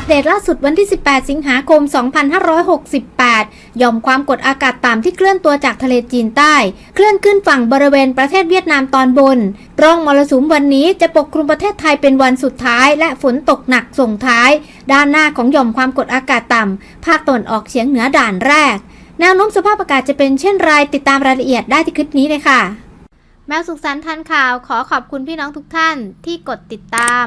ปเดตล่าสุดวันที่ 18 สิงหาคม 2568หย่อมความกดอากาศต่ำที่เคลื่อนตัวจากทะเลจีนใต้ เคลื่อนขึ้นฝั่งบริเวณประเทศเวียดนามตอนบน ร่องมรสุมวันนี้จะปกคลุมประเทศไทยเป็นวันสุดท้าย และฝนตกหนักส่งท้าย ด้านหน้าของหย่อมความกดอากาศต่ำ ภาคตะวันออกเฉียงเหนือด่านแรก แนวโน้มสภาพอากาศจะเป็นเช่นไรติดตามรายละเอียดได้ที่คลิปนี้เลยค่ะ แมวสุขสันต์ทันข่าวขอขอบคุณพี่น้องทุกท่านที่กดติดตาม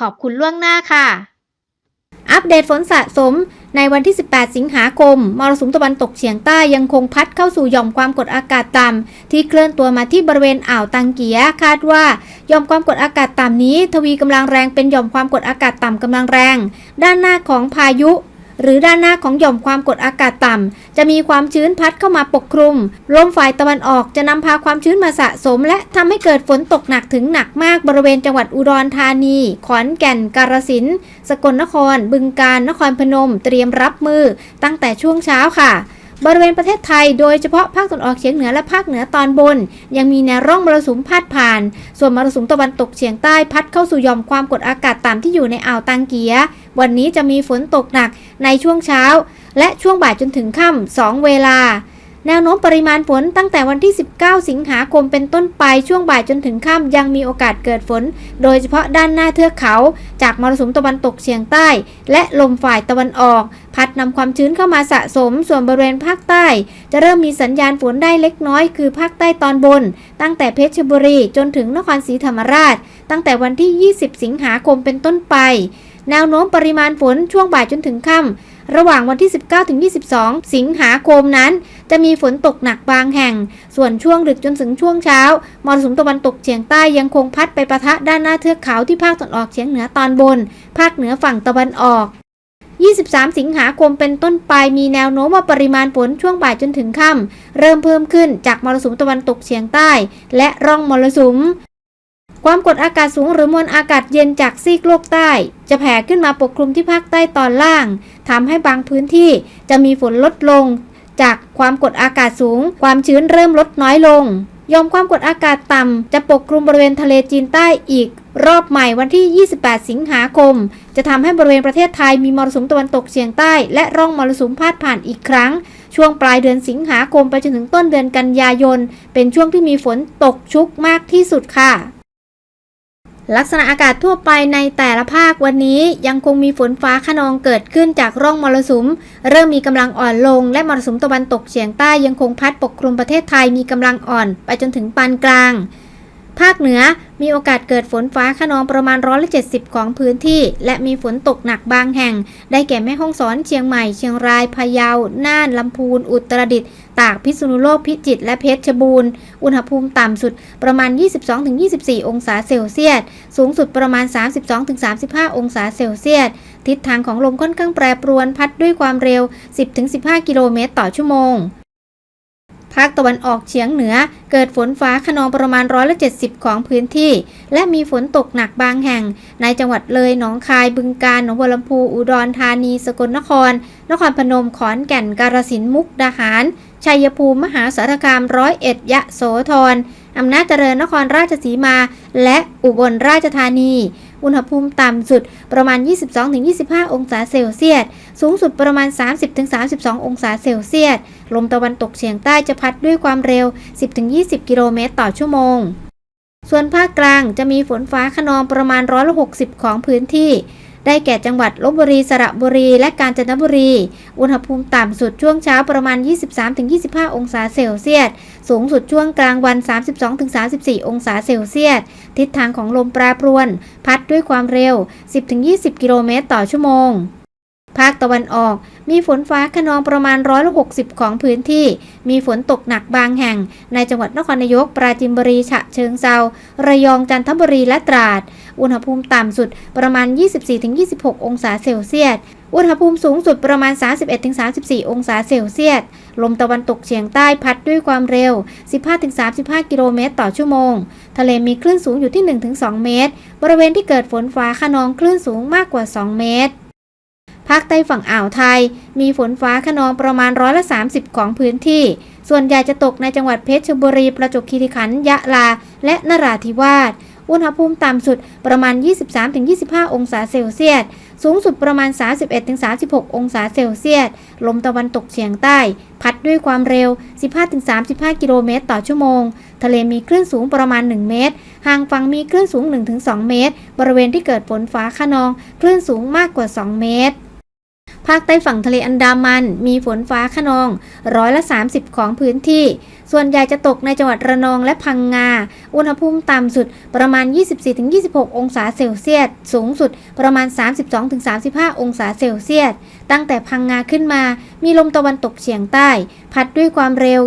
ขอบคุณล่วงหน้าค่ะ อัปเดตฝนสะสมในวันที่ 18 สิงหาคม มรสุมตะวันตกเฉียงใต้ยังคงพัดเข้าสู่หย่อมความกดอากาศต่ำที่เคลื่อนตัวมาที่บริเวณอ่าวตังเกีย คาดว่าหย่อมความกดอากาศต่ำนี้ ทวีกำลังแรงเป็นหย่อมความกดอากาศต่ำกำลังแรง ด้านหน้าของพายุ หรือด้านหน้าของหย่อมความกดอากาศต่ำ จะมีความชื้นพัดเข้ามาปกคลุม ลมฝ่ายตะวันออกจะนำพาความชื้นมาสะสม และทำให้เกิดฝนตกหนักถึงหนักมากบริเวณจังหวัดอุดรธานี ขอนแก่น กาฬสินธุ์สกลนคร บึงกาฬนครพนม เตรียมรับมือ ตั้งแต่ช่วงเช้าค่ะ บริเวณประเทศไทยโดยเฉพาะภาคตะวันออกเฉียงเหนือและภาคเหนือตอนบน ยังมีแนวร่องมรสุมพาดผ่าน ส่วนมรสุมตะวันตกเฉียงใต้พัดเข้าสู่ย่อมความกดอากาศต่ำที่อยู่ในอ่าวตังเกีย วันนี้จะมีฝนตกหนักในช่วงเช้า และช่วงบ่ายจนถึงค่ำสองเวลา แนวโน้มปริมาณฝนตั้งแต่วันที่ 19 สิงหาคมเป็นต้นไปช่วงบ่ายจนถึงค่ำยังมีโอกาสเกิดฝน โดยเฉพาะด้านหน้าเทือกเขา จากมรสุมตะวันตกเฉียงใต้ และลมฝ่ายตะวันออก พัดนำความชื้นเข้ามาสะสมส่วนบริเวณภาคใต้ จะเริ่มมีสัญญาณฝนได้เล็กน้อยคือภาคใต้ตอนบน ตั้งแต่เพชรบุรีจนถึงนครศรีธรรมราช ตั้งแต่วันที่ 20 สิงหาคมเป็นต้นไป แนวโน้มปริมาณฝนช่วงบ่ายจนถึงค่ำ ระหว่างวันที่ 19ถึง22 สิงหาคมนั้น จะมีฝนตกหนักบางแห่ง ส่วนช่วงดึกจนถึงช่วงเช้ามรสุมตะวันตกเฉียงใต้ยังคงพัดไปประทะด้านหน้าเทือกเขาที่ภาคตะวันออกเฉียงเหนือตอนบน ภาคเหนือฝั่งตะวันออก23 สิงหาคมเป็นต้นไปมีแนวโน้มว่าปริมาณฝนช่วงบ่ายจนถึงค่ำเริ่มเพิ่มขึ้นจากมรสุมตะวันตกเฉียงใต้ และร่องมรสุม ความกดอากาศสูงหรือมวลอากาศเย็นจากซีกโลกใต้ จะแผ่ขึ้นมาปกคลุมที่ภาคใต้ตอนล่างทำให้บางพื้นที่จะมีฝนลดลง จากความกดอากาศสูง ความชื้นเริ่มลดน้อยลงยอมความกดอากาศต่ำ จะปกคลุมบริเวณทะเลจีนใต้อีก รอบใหม่วันที่ 28 สิงหาคม จะทำให้บริเวณประเทศไทยมีมรสุมตะวันตกเฉียงใต้ และร่องมรสุมพาดผ่านอีกครั้ง ช่วงปลายเดือนสิงหาคมไปจนถึงต้นเดือนกันยายน เป็นช่วงที่มีฝนตกชุกมากที่สุดค่ะ ลักษณะอากาศทั่วไปในแต่ละภาควันนี้ยังคงมีฝนฟ้าขนองเกิดขึ้นจากร่องมรสุม เริ่มมีกำลังอ่อนลง และมรสุมตะวันตกเฉียงใต้ยังคงพัดปกคลุมประเทศไทยมีกำลังอ่อน ไปจนถึงปานกลาง ภาคเหนือมีโอกาสเกิดฝนฟ้าขนองประมาณร้อยละ70 ของพื้นที่ และมีฝนตกหนักบางแห่ง ได้แก่แม่ฮ่องสอนเชียงใหม่ เชียงรายพะเยา น่านลำพูน อุตรดิตถ์ตากพิษณุโลกพิจิตรและเพชรบูรณ์ อุณหภูมิต่ำสุดประมาณ 22-24 องศาเซลเซียส สูงสุดประมาณ 32-35 องศาเซลเซียส ทิศทางของลมค่อนข้างแปรปรวนพัดด้วยความเร็ว 10-15 กิโลเมตรต่อชั่วโมงาคตะวันออกเฉียงเหนือ เกิดฝนฟ้าขนองประมาณร้อยละ70ของพื้นที่ และมีฝนตกหนักบางแห่ง ในจังหวัดเลยหนองคายบึงกาฬหนองบัวลำพูอุดรธานี สกลนคร นครพนมขอนแก่นกาฬสินธุ์มุกดาหาร ชัยภูมิมหาสารคามร้อยเอ็ดยะโสธรอำนาจเจริญนครราชสีมา และอุบลราชธานี อุณหภูมิต่ำสุดประมาณ 22-25 องศาเซลเซียส สูงสุดประมาณ 30-32 องศาเซลเซียส ลมตะวันตกเฉียงใต้จะพัดด้วยความเร็ว 10-20 กิโลเมตรต่อชั่วโมง ส่วนภาคกลางจะมีฝนฟ้าขนองประมาณร้อยละ60 ของพื้นที่ ได้แก่จังหวัดลบบุรีสระบุรี และกาญจนบุรี อุณหภูมิต่ำสุดช่วงเช้าประมาณ 23-25 องศาเซลเซียส สูงสุดช่วงกลางวัน 32-34 องศาเซลเซียส ทิศทางของลมแปรปรวน พัดด้วยความเร็ว 10-20 กิโลเมตรต่อชั่วโมง ภาคตะวันออก มีฝนฟ้าขนองประมาณร้อยละ60ของพื้นที่ มีฝนตกหนักบางแห่ง ในจังหวัดนครนายก ปราจีนบุรี ฉะเชิงเซา ระยอง จันทบุรี และตราด อุณหภูมิต่ำสุดประมาณ 24-26 องศาเซลเซียส อุณหภูมิสูงสุดประมาณ 31-34 องศาเซลเซียส ลมตะวันตกเฉียงใต้พัดด้วยความเร็ว 15-35 กิโลเมตรต่อชั่วโมง ทะเลมีคลื่นสูงอยู่ที่ 1-2 เมตร บริเวณที่เกิดฝนฟ้าขนองคลื่นสูงมากกว่า 2 เมตร ภาคใต้ฝั่งอ่าวไทย มีฝนฟ้าขนองประมาณร้อยละ 30 ของพื้นที่ ส่วนใหญ่จะตกในจังหวัดเพชรบุรี ประจวบคีรีขันธ์ยะลา และนราธิวาส อุณหภูมิต่ำสุดประมาณ 23-25 องศาเซลเซียส สูงสุดประมาณ 31-36 องศาเซลเซียส ลมตะวันตกเฉียงใต้ พัดด้วยความเร็ว 15-35 กิโลเมตรต่อชั่วโมง ทะเลมีคลื่นสูงประมาณ 1 เมตร ห่างฝั่งมีคลื่นสูง 1-2 เมตร บริเวณที่เกิดฝนฟ้าขนอง คลื่นสูงมากกว่า 2 เมตร ภาคใต้ฝั่งทะเลอันดามัน มีฝนฟ้าขนองร้อยละ 30 ของพื้นที่ ส่วนใหญ่จะตกในจังหวัดระนองและพังงา อุณหภูมิต่ำสุดประมาณ 24-26 องศาเซลเซียส สูงสุดประมาณ 32-35 องศาเซลเซียส ตั้งแต่พังงาขึ้นมา มีลมตะวันตกเฉียงใต้ พัดด้วยความเร็ว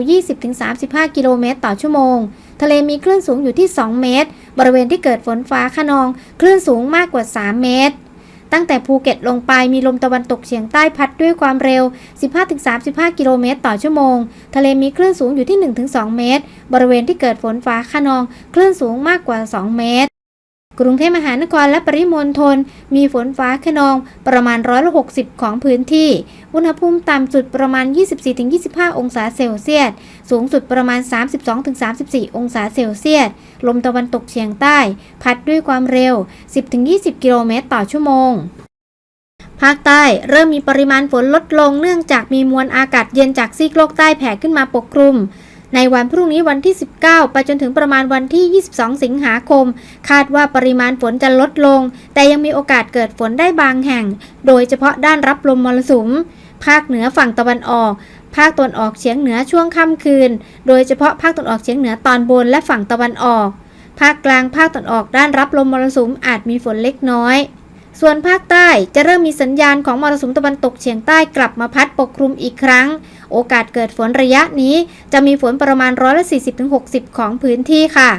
20-35 กิโลเมตรต่อชั่วโมงทะเลมีคลื่นสูงอยู่ที่ 2 เมตร บริเวณที่เกิดฝนฟ้าขนอง คลื่นสูงมากกว่า 3 เมตร ตั้งแต่ภูเก็ตลงไปมีลมตะวันตกเฉียงใต้พัดด้วยความเร็ว 15-35 กิโลเมตรต่อชั่วโมง ทะเลมีคลื่นสูงอยู่ที่ 1-2 เมตร บริเวณที่เกิดฝนฟ้าคะนอง คลื่นสูงมากกว่า 2 เมตร กรุงเทพมหานครและปริมณฑลมีฝนฟ้าขนองประมาณร้อยละ60ของพื้นที่ อุณหภูมิต่ำสุดประมาณ 24-25 องศาเซลเซียส สูงสุดประมาณ 32-34 องศาเซลเซียส ลมตะวันตกเฉียงใต้ พัดด้วยความเร็ว 10-20 กิโลเมตรต่อชั่วโมงภาคใต้เริ่มมีปริมาณฝนลดลงเนื่องจากมีมวลอากาศเย็นจากซีกโลกใต้แผ่ขึ้นมาปกคลุม ในวันพรุ่งนี้วันที่ 19 ไปจนถึงประมาณวันที่ 22 สิงหาคม คาดว่าปริมาณฝนจะลดลง แต่ยังมีโอกาสเกิดฝนได้บางแห่ง โดยเฉพาะด้านรับลมมรสุม ภาคเหนือฝั่งตะวันออก ภาคตะวันออกเฉียงเหนือช่วงค่ำคืน โดยเฉพาะภาคตะวันออกเฉียงเหนือตอนบนและฝั่งตะวันออก ภาคกลางภาคตะวันออกด้านรับลมมรสุมอาจมีฝนเล็กน้อย ส่วนภาคใต้จะเริ่มมีสัญญาณของมรสุมตะวันตกเฉียงใต้กลับมาพัดปกคลุมอีกครั้ง โอกาสเกิดฝนระยะนี้ จะมีฝนประมาณร้อยละ40-60 ของพื้นที่ค่ะ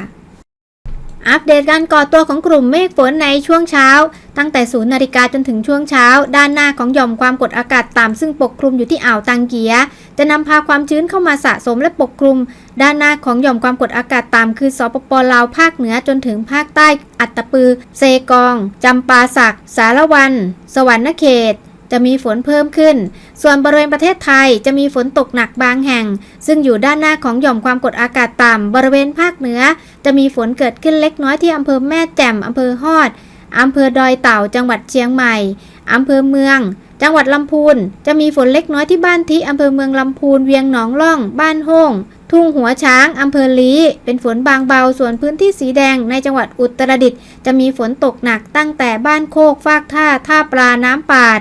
อัปเดตการก่อตัวของกลุ่มเมฆฝนในช่วงเช้า ตั้งแต่ศูนย์นาฬิกาจนถึงช่วงเช้า ด้านหน้าของหย่อมความกดอากาศต่ำซึ่งปกคลุมอยู่ที่อ่าวตังเกีย จะนำพาความชื้นเข้ามาสะสมและปกคลุม ด้านหน้าของหย่อมความกดอากาศต่ำคือสปปลาวภาคเหนือจนถึงภาคใต้ อัตตปือ เซกองจำปาสัก สารวัน สวรรณเขต จะมีฝนเพิ่มขึ้น ส่วนบริเวณประเทศไทยจะมีฝนตกหนักบางแห่ง ซึ่งอยู่ด้านหน้าของหย่อมความกดอากาศต่ำบริเวณภาคเหนือ จะมีฝนเกิดขึ้นเล็กน้อยที่อำเภอแม่แจ่มอำเภอฮอดอำเภอดอยเต่าจังหวัดเชียงใหม่อำเภอเมือง จังหวัดลำพูน จะมีฝนเล็กน้อยที่บ้านทิอำเภอเมืองลำพูน เวียงหนองล่อง บ้านโฮ่งทุ่งหัวช้าง อำเภอลีเป็นฝนบางเบา ส่วนพื้นที่สีแดงในจังหวัดอุตรดิตถ์จะมีฝนตกหนักตั้งแต่บ้านโคก ฟากท่า ท่าปลา น้ำปาด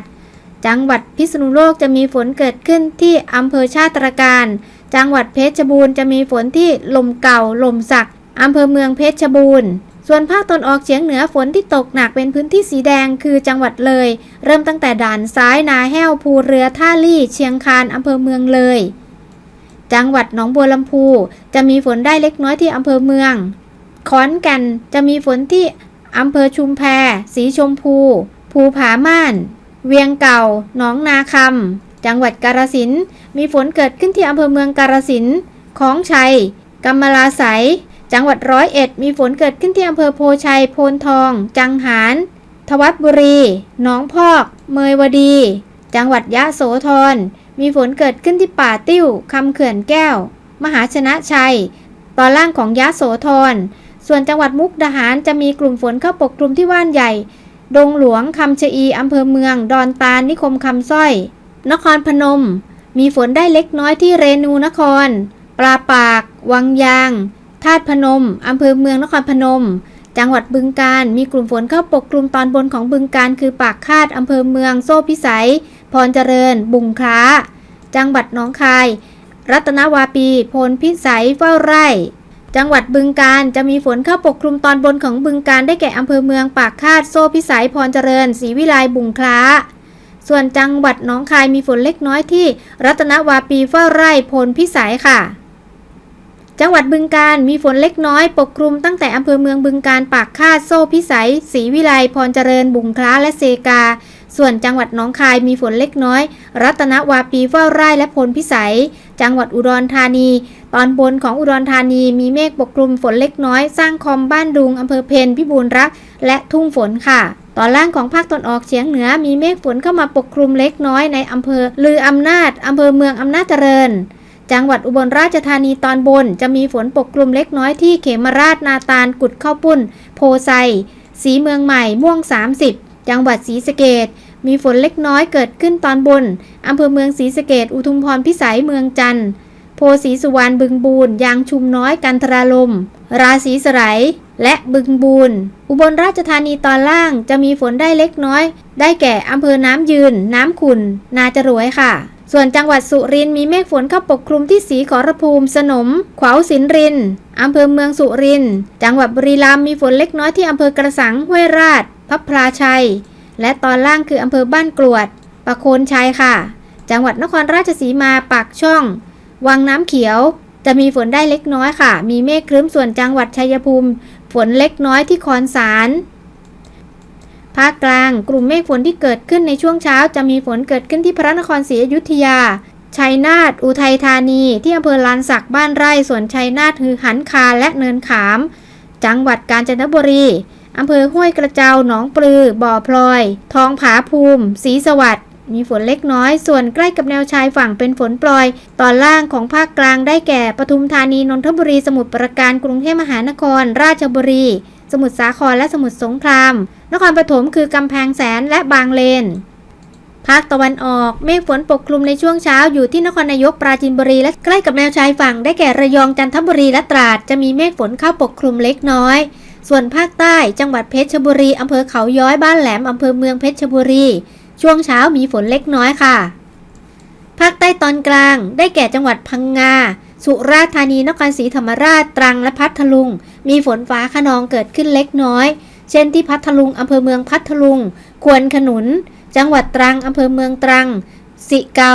จังหวัดพิษณุโลกจะมีฝนเกิดขึ้นที่อำเภอชาติตรการ จังหวัดเพชรบูรณ์จะมีฝนที่ลมเก่าลมสักอำเภอเมืองเพชรบูรณ์ ส่วนภาคตนออกเฉียงเหนือฝนที่ตกหนักเป็นพื้นที่สีแดงคือจังหวัดเลย เริ่มตั้งแต่ด่านซ้ายนาแห้วภูเรือท่าลี่ เชียงคานอำเภอเมืองเลย จังหวัดหนองบัวลำพูจะมีฝนได้เล็กน้อยที่อำเภอเมือง ขอนแก่นจะมีฝนที่อำเภอชุมแพ สีชมพู ภูผาม่าน เวียงเก่า หนองนาคำ จังหวัดกาฬสินธุ์มีฝนเกิดขึ้นที่อำเภอเมืองกาฬสินธุ์ของชัยกำมะลาไสยจังหวัดร้อยเอ็ดมีฝนเกิดขึ้นที่อำเภอโพชัย โพนทอง จังหาร ทวัดบุรี หนองพอก เมยวดี จังหวัดยะโสธร มีฝนเกิดขึ้นที่ป่าติ้ว คำเขื่อนแก้ว มหาชนะชัย ตอนล่างของยะโสธร ส่วนจังหวัดมุกดาหารจะมีกลุ่มฝนเข้าปกคลุมที่ว่านใหญ่ ดงหลวงคำชะอีอำเภอเมือง ดอนตาลนิคมคำสร้อย นครพนม มีฝนได้เล็กน้อยที่เรนูนคร ปลาปาก วังยางธาตุพนมอำเภอเมืองนครพนม จังหวัดบึงกาฬมีกลุ่มฝนเข้าปกคลุมตอนบนของบึงกาฬคือปากคาดอำเภอเมือง โซ่พิสัย พรเจริญ บุงคล้า จังหวัดหนองคาย รัตนวาปี พลพิสัย เฝ้าไร่ จังหวัดบึงกาฬจะมีฝนเข้าปกคลุมตอนบนของบึงกาฬได้แก่อำเภอเมืองปากคาดโซ่พิสัยพรเจริญศรีวิไลบุงคล้า ส่วนจังหวัดหนองคายมีฝนเล็กน้อยที่ รัตนวาปีเฝ้าไร่พลพิสัยค่ะ จังหวัดบึงการมีฝนเล็กน้อยปกคลุมตั้งแต่อำเภอเมืองบึงการปากคาดโซ่พิสัยศรีวิไลพรเจริญบุงคล้าและเซกา ส่วนจังหวัดหนองคายมีฝนเล็กน้อย รัตนวาปีเฝ้าไร่และพลพิสัย จังหวัดอุดรธานี ตอนบนของอุดรธานีมีเมฆปกคลุมฝนเล็กน้อย สร้างคอมบ้านดุงอำเภอเพนพิบูลรัก และทุ่งฝนค่ะ ตอนล่างของภาคตอนออกเฉียงเหนือมีเมฆฝนเข้ามาปกคลุมเล็กน้อยในอำเภอลืออำนาจอำเภอเมืองอำนาจเจริญจังหวัดอุบลราชธานีตอนบน จะมีฝนปกคลุมเล็กน้อยที่เขมราชนาตาลกุดข้าวปุ้น โพไซ สีเมืองใหม่ม่วง 30 จังหวัดศรีสะเกดมีฝนเล็กน้อยเกิดขึ้นตอนบน อำเภอเมืองศรีสะเกดอุทุมพรพิสัยเมืองจันทร์โพสีสุวรรณบึงบูนยางชุมน้อยกันทราลม ราศีสไลและบึงบูนอุบลราชธานีตอนล่างจะมีฝนได้เล็กน้อย ได้แก่อำเภอน้ำยืน น้ำขุนนาจรวยค่ะ ส่วนจังหวัดสุรินทร์มีเมฆฝนเข้าปกคลุมที่สีขอรภูมิสนม ขวาวสินรินอำเภอเมืองสุรินทร์จังหวัดบุรีรัมย์มีฝนเล็กน้อยที่อำเภอกระสังห้วยราช พับพลาชัย และตอนล่างคืออำเภอบ้านกรวด ประโคนชัยค่ะ จังหวัดนครราชสีมาปากช่อง วังน้ำเขียว จะมีฝนได้เล็กน้อยค่ะ มีเมฆครึ้มส่วนจังหวัดชัยภูมิ ฝนเล็กน้อยที่คอนสารภาคกลางกลุ่มเมฆฝนที่เกิดขึ้นในช่วงเช้า จะมีฝนเกิดขึ้นที่พระนครศรีอยุธยา ชัยนาท อุทัยธานี ที่อำเภอลานสักบ้านไร่ ส่วนชัยนาท คือหันคาและเนินขาม จังหวัดกาญจนบุรี อำเภอห้วยกระเจ้าหนองปลือ บ่อพลอย ทองผาภูมิศรีสวัสดิ์มีฝนเล็กน้อย ส่วนใกล้กับแนวชายฝั่งเป็นฝนปลอย ตอนล่างของภาคกลางได้แก่ ปทุมธานี นนทบุรี สมุทรปราการ กรุงเทพมหานคร ราชบุรี สมุทรสาคร และสมุทรสงคราม นครปฐมคือกำแพงแสนและบางเลน ภาคตะวันออก เมฆฝนปกคลุมในช่วงเช้าอยู่ที่นครนายกปราจีนบุรี และใกล้กับแนวชายฝั่งได้แก่ระยอง จันทบุรี และตราด จะมีเมฆฝนเข้าปกคลุมเล็กน้อย ส่วนภาคใต้จังหวัดเพชรบุรีอำเภอเขาย้อยบ้านแหลมอำเภอเมืองเพชรบุรี ช่วงเช้ามีฝนเล็กน้อยค่ะ ภาคใต้ตอนกลางได้แก่จังหวัดพังงา สุราษฎร์ธานีนครศรีธรรมราชตรังและพัทลุง มีฝนฟ้าขนองเกิดขึ้นเล็กน้อย เช่นที่พัทลุงอำเภอเมืองพัทลุง ควนขนุน จังหวัดตรังอำเภอเมืองตรัง สิเกา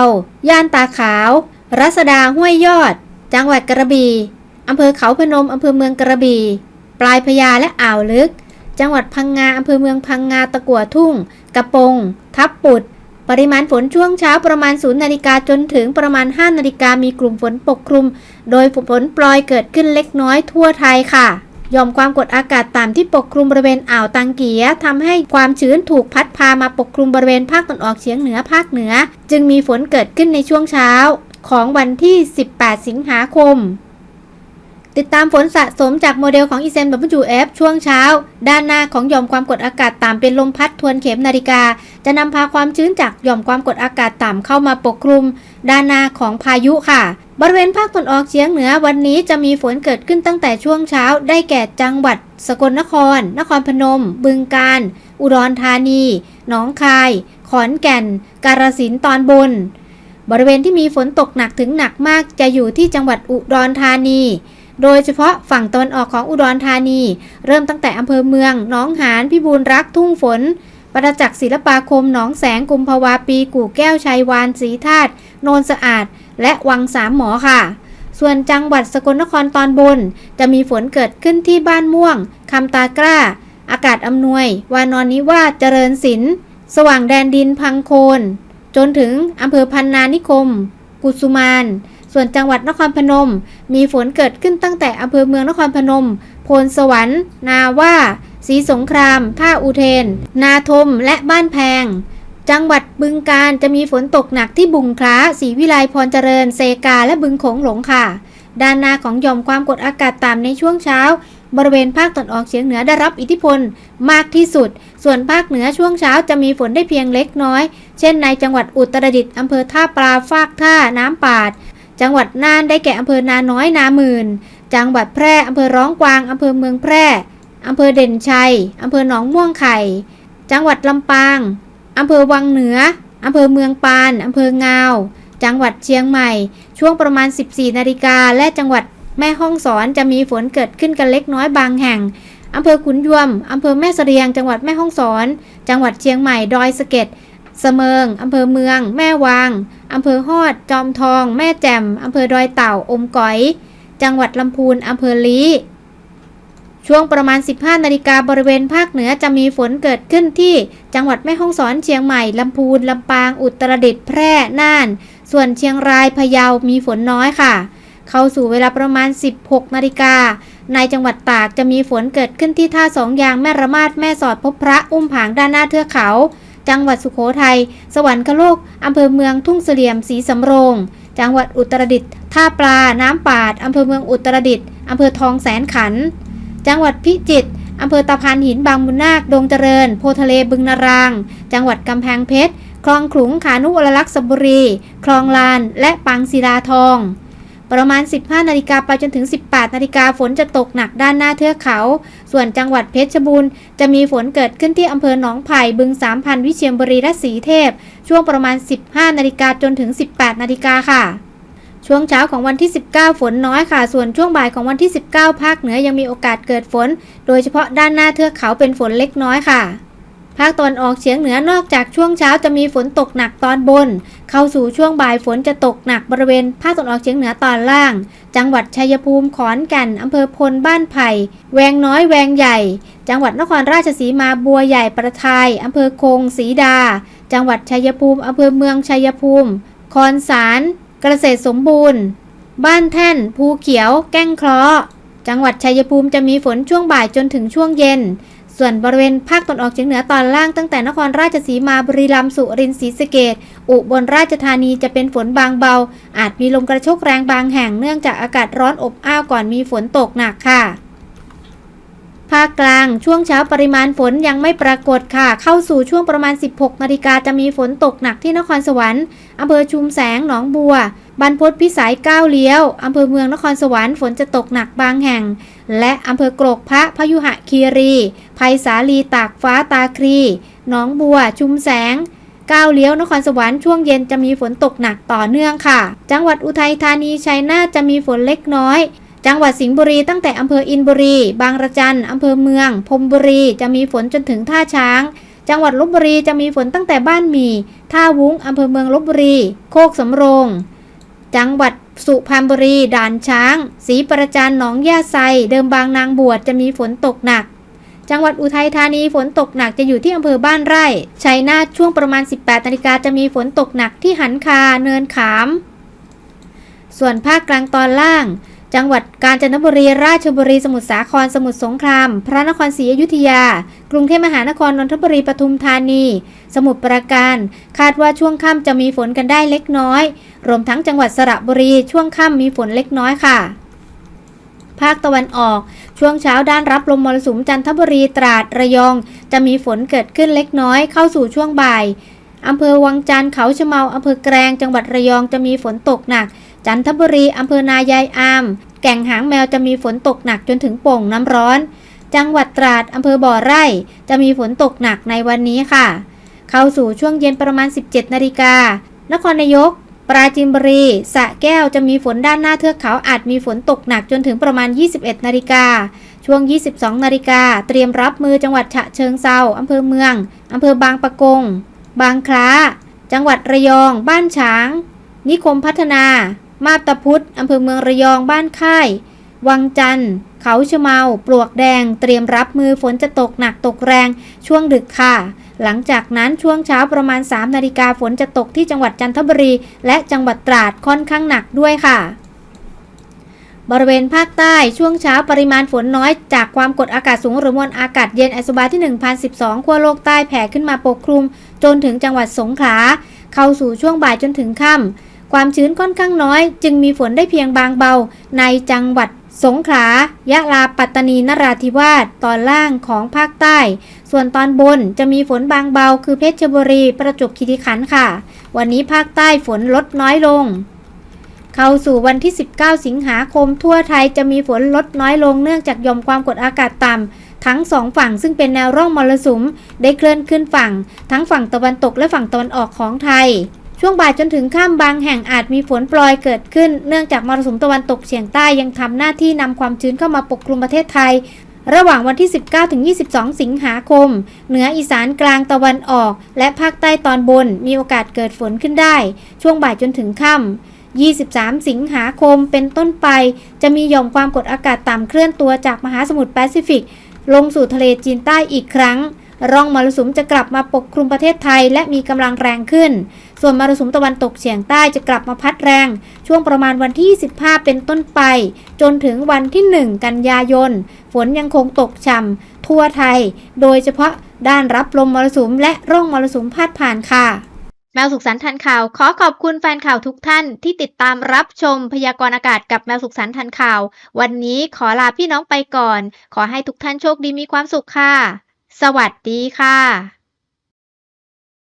ย่านตาขาว รัศดาห้วยยอด จังหวัดกระบี่อำเภอเขาพนมอำเภอเมืองกระบี่ ปลายพญาและอ่าวลึก จังหวัดพังงาอำเภอเมืองพังงาตะกัวทุ่ง กระปง ทับปุด ปริมาณฝนช่วงเช้าประมาณ 0 นาฬิกาจนถึงประมาณ 5 นาฬิกามีกลุ่มฝนปกคลุม โดยฝนปลอยเกิดขึ้นเล็กน้อยทั่วไทยค่ะยอมความกดอากาศต่ำที่ปกคลุมบริเวณอ่าวตังเกียทำให้ความชื้นถูกพัดพามาปกคลุมบริเวณภาคตะวันออกเฉียงเหนือภาคเหนือ จึงมีฝนเกิดขึ้นในช่วงเช้า ของวันที่ 18 สิงหาคม ติดตามฝนสะสมจากโมเดลของ e s m w f ช่วงเช้า ด้านหน้าของหย่อมความกดอากาศต่ำเป็นลมพัดทวนเข็มนาฬิกา จะนำพาความชื้นจากหย่อมความกดอากาศต่ำเข้ามาปกคลุม ด้านหน้าของพายุค่ะ บริเวณภาคตะวันออกเฉียงเหนือวันนี้จะมีฝนเกิดขึ้นตั้งแต่ช่วงเช้า ได้แก่จังหวัด สกลนคร นครพนม บึงกาฬอุดรธานีหนองคาย ขอนแก่น กาฬสินธุ์ตอนบน บริเวณที่มีฝนตกหนักถึงหนักมากจะอยู่ที่จังหวัดอุดรธานี โดยเฉพาะฝั่งตะวันออกของอุดรธานี เริ่มตั้งแต่อำเภอเมืองหนองหานพิบูลรักทุ่งฝนประจักษ์ศิลปาคมหนองแสงกุมภาวาปีกู่แก้วชัยวานสีธาตุโนนสะอาด และวังสามหมอค่ะ ส่วนจังหวัดสกลนครตอนบน จะมีฝนเกิดขึ้นที่บ้านม่วงคำตากล้า อากาศอำนวย วานอนนิวาเจริญศิลป์สว่างแดนดินพังโคน จนถึงอำเภอพันนานิคม กุสุมาน ส่วนจังหวัดนครพนม มีฝนเกิดขึ้นตั้งแต่อำเภอเมืองนครพนม โพนสวรรค์ นาว่าศรีสงคราม ท่าอุเทน นาทม และบ้านแพง จังหวัดบึงการจะมีฝนตกหนักที่บุงคล้าศรีวิไลพรเจริญ เซกา และบึงโขงหลงค่ะ ด้านหน้าของหย่อมความกดอากาศต่ำในช่วงเช้า บริเวณภาคตะวันออกเฉียงเหนือได้รับอิทธิพลมากที่สุด ส่วนภาคเหนือช่วงเช้าจะมีฝนได้เพียงเล็กน้อย เช่นในจังหวัดอุตรดิตถ์อำเภอท่าปลาฟากท่าน้ำปาด จังหวัดน่านได้แก่อำเภอนาน้อยนาหมื่น จังหวัดแพร่อำเภอร้องกวางอำเภอเมืองแพร่อำเภอเด่นชัยอำเภอหนองม่วงไข่ จังหวัดลำปางอำเภอวังเหนืออำเภอเมืองปานอำเภองาว จังหวัดเชียงใหม่ ช่วงประมาณ 14 นาฬิกา และจังหวัดแม่ฮ่องสอนจะมีฝนเกิดขึ้นกันเล็กน้อยบางแห่งอำเภอขุนยวมอำเภอแม่เสรียง จังหวัดแม่ฮ่องสอน จังหวัดเชียงใหม่ ดอยสะเก็ด เสมิงอำเภอเมือง แม่วางอำเภอฮอด จอมทอง แม่แจ่มอำเภอดอยเต่า อมก๋อย จังหวัดลำพูนอำเภอลีช่วงประมาณ 15 นาฬิกาบริเวณภาคเหนือจะมีฝนเกิดขึ้นที่จังหวัดแม่ฮ่องสอนเชียงใหม่ ลำพูน ลำปาง อุตรดิตถ์แพร่น่าน ส่วนเชียงรายพะเยา มีฝนน้อยค่ะ เข้าสู่เวลาประมาณ 16 นาฬิกา ในจังหวัดตากจะมีฝนเกิดขึ้นที่ท่าสองยางแม่ระมาดแม่สอดพบพระอุ้มผางด้านหน้าเทือกเขา จังหวัดสุโขทัย สวรรคโลก อำเภอเมืองทุ่งเสลี่ยม สีสำโรง จังหวัดอุตรดิตถ์ ท่าปลา น้ำปาด อำเภอเมืองอุตรดิตถ์ อำเภอทองแสนขัน จังหวัดพิจิตร อำเภอตะพานหินบางมุนนาค ดงเจริญ โพทะเลบึงนาราง จังหวัดกำแพงเพชร คลองขลุง ขานุวรลักษณ์สบุรี คลองลาน และปางศิลาทอง ประมาณ 15 นาฬิกาไปจนถึง 18 นาฬิกาฝนจะตกหนักด้านหน้าเทือกเขา ส่วนจังหวัดเพชรบูรณ์จะมีฝนเกิดขึ้นที่อำเภอหนองไผ่บึงสามพันวิเชียรบุรีและสีเทพ ช่วงประมาณ 15 นาฬิกาจนถึง 18 นาฬิกาค่ะ ช่วงเช้าของวันที่ 19 ฝนน้อยค่ะ ส่วนช่วงบ่ายของวันที่ 19 ภาคเหนือยังมีโอกาสเกิดฝน โดยเฉพาะด้านหน้าเทือกเขาเป็นฝนเล็กน้อยค่ะ ภาคตะวันออกเฉียงเหนือนอกจากช่วงเช้าจะมีฝนตกหนักตอนบน เข้าสู่ช่วงบ่ายฝนจะตกหนักบริเวณ ภาคตะวันออกเฉียงเหนือตอนล่าง จังหวัดชัยภูมิขอนแก่นอำเภอพลบ้านไผ่แวงน้อยแวงใหญ่ จังหวัดนครราชสีมาบัวใหญ่ประทายอำเภอคงศรีดา จังหวัดชัยภูมิอำเภอเมืองชัยภูมิคอนสารเกษตรสมบูรณ์ บ้านแท่น ภูเขียว แก้งเคราะห์จังหวัดชัยภูมิจะมีฝนช่วงบ่ายจนถึงช่วงเย็น ส่วนบริเวณภาคตะวันออกเฉียงเหนือตอนล่างตั้งแต่นครราชสีมาบุรีรัมย์สุรินทร์ศรีสะเกษอุบลราชธานีจะเป็นฝนบางเบา อาจมีลมกระโชกแรงบางแห่งเนื่องจากอากาศร้อนอบอ้าวก่อนมีฝนตกหนักค่ะ ภาคกลางช่วงเช้าปริมาณฝนยังไม่ปรากฏค่ะ เข้าสู่ช่วงประมาณ 16นาฬิกาจะมีฝนตกหนักที่นครสวรรค์อำเภอชุมแสงหนองบัว บรรพตพิสัยก้าวเลี้ยว อำเภอเมืองนครสวรรค์ฝนจะตกหนักบางแห่ง และอำเภอกรกพระพยุหคีรีภัยสาลีตากฟ้าตาครีหนองบัว ชุมแสงก้าวเลี้ยวนครสวรรค์ช่วงเย็นจะมีฝนตกหนักต่อเนื่องค่ะ จังหวัดอุทัยธานีชัยนาทจะมีฝนเล็กน้อย จังหวัดสิงห์บุรีตั้งแต่อำเภออินบุรี บางระจันอำเภอเมืองพรมบุรีจะมีฝนจนถึงท่าช้าง จังหวัดลบบุรีจะมีฝนตั้งแต่บ้านมี ท่าวุ้งอำเภอเมืองลบบุรี โคกสำโรง จังหวัดสุพรรณบุรี ด่านช้างศรีประจันหนองยาไซ เดิมบางนางบวชจะมีฝนตกหนัก จังหวัดอุทัยธานีฝนตกหนักจะอยู่ที่อำเภอบ้านไร่ชัยนาทช่วงประมาณ 18นาฬิกาจะมีฝนตกหนักที่หันคาเนินขาม ส่วนภาคกลางตอนล่าง จังหวัดกาญจนบุรี ราชบุรี สมุทรสาคร สมุทรสงคราม พระนครศรีอยุธยา กรุงเทพมหานคร นนทบุรี ปทุมธานี สมุทรปราการ คาดว่าช่วงค่ำจะมีฝนกันได้เล็กน้อย รวมทั้งจังหวัดสระบุรี ช่วงค่ำมีฝนเล็กน้อยค่ะ ภาคตะวันออก ช่วงเช้าด้านรับลมมรสุมจันทบุรี ตราด ระยอง จะมีฝนเกิดขึ้นเล็กน้อย เข้าสู่ช่วงบ่ายอำเภอวังจันทร์เขาชะเมาอำเภอแกลงจังหวัดระยองจะมีฝนตกหนัก จันทบุรีอำเภอนายายอาม แก่งหางแมวจะมีฝนตกหนักจนถึงโป่งน้ำร้อน จังหวัดตราดอำเภอบ่อไร่ จะมีฝนตกหนักในวันนี้ค่ะ เข้าสู่ช่วงเย็นประมาณ 17นาฬิกานครนายก ปราจีนบุรีสะแก้วจะมีฝนด้านหน้าเทือกเขาอาจมีฝนตกหนักจนถึงประมาณ 21นาฬิกาช่วง 22 นาฬิกา เตรียมรับมือจังหวัดฉะเชิงเซาอำเภอเมือง อำเภอบางปะกง บางคล้า จังหวัดระยอง บ้านฉาง นิคมพัฒนา มาบตาพุธอำเภอเมืองระยองบ้านค่าย วังจันทร์ เขาชะเมา ปลวกแดง เตรียมรับมือฝนจะตกหนักตกแรงช่วงดึกค่ะ หลังจากนั้นช่วงเช้าประมาณ 3 นาฬิกาฝนจะตกที่จังหวัดจันทบุรี และจังหวัดตราดค่อนข้างหนักด้วยค่ะบริเวณภาคใต้ช่วงเช้าปริมาณฝนน้อยจากความกดอากาศสูงหรือมวลอากาศเย็นไอโซบาที่ 1012ขั้วโลกใต้แผ่ขึ้นมาปกคลุม จนถึงจังหวัดสงขลาเข้าสู่ช่วงบ่ายจนถึงค่ำ ความชื้นค่อนข้างน้อย จึงมีฝนได้เพียงบางเบา ในจังหวัดสงขลา ยะลา ปัตตานี นราธิวาส ตอนล่างของภาคใต้ ส่วนตอนบนจะมีฝนบางเบา คือเพชรบุรี ประจวบคีรีขันธ์ค่ะ วันนี้ภาคใต้ฝนลดน้อยลง เข้าสู่วันที่ 19 สิงหาคมทั่วไทยจะมีฝนลดน้อยลงเนื่องจากยอมความกดอากาศต่ำทั้งสองฝั่งซึ่งเป็นแนวร่องมรสุม ได้เคลื่อนขึ้นฝั่ง ทั้งฝั่งตะวันตกและฝั่งตะวันออกของไทย ช่วงบ่ายจนถึงค่ำบางแห่งอาจมีฝนโปรยเกิดขึ้น เนื่องจากมรสุมตะวันตกเฉียงใต้ยังทำหน้าที่นำความชื้นเข้ามาปกคลุมประเทศไทย ระหว่างวันที่ 19-22 สิงหาคม เหนืออีสานกลางตะวันออก และภาคใต้ตอนบนมีโอกาสเกิดฝนขึ้นได้ ช่วงบ่ายจนถึงค่ำ23 สิงหาคมเป็นต้นไป จะมีหย่อมความกดอากาศต่ำเคลื่อนตัวจากมหาสมุทรแปซิฟิก ลงสู่ทะเลจีนใต้อีกครั้ง ร่องมรสุมจะกลับมาปกคลุมประเทศไทย และมีกำลังแรงขึ้น ส่วนมรสุมตะวันตกเฉียงใต้จะกลับมาพัดแรง ช่วงประมาณวันที่ 15 เป็นต้นไป จนถึงวันที่ 1 กันยายน ฝนยังคงตกช่ำทั่วไทย โดยเฉพาะด้านรับลมมรสุมและร่องมรสุมพาดผ่านค่ะแมวสุขสันต์ทันข่าว ขอขอบคุณแฟนข่าวทุกท่านที่ติดตามรับชมพยากรณ์อากาศกับแมวสุขสันต์ทันข่าว วันนี้ขอลาพี่น้องไปก่อน ขอให้ทุกท่านโชคดีมีความสุขค่ะ สวัสดีค่ะ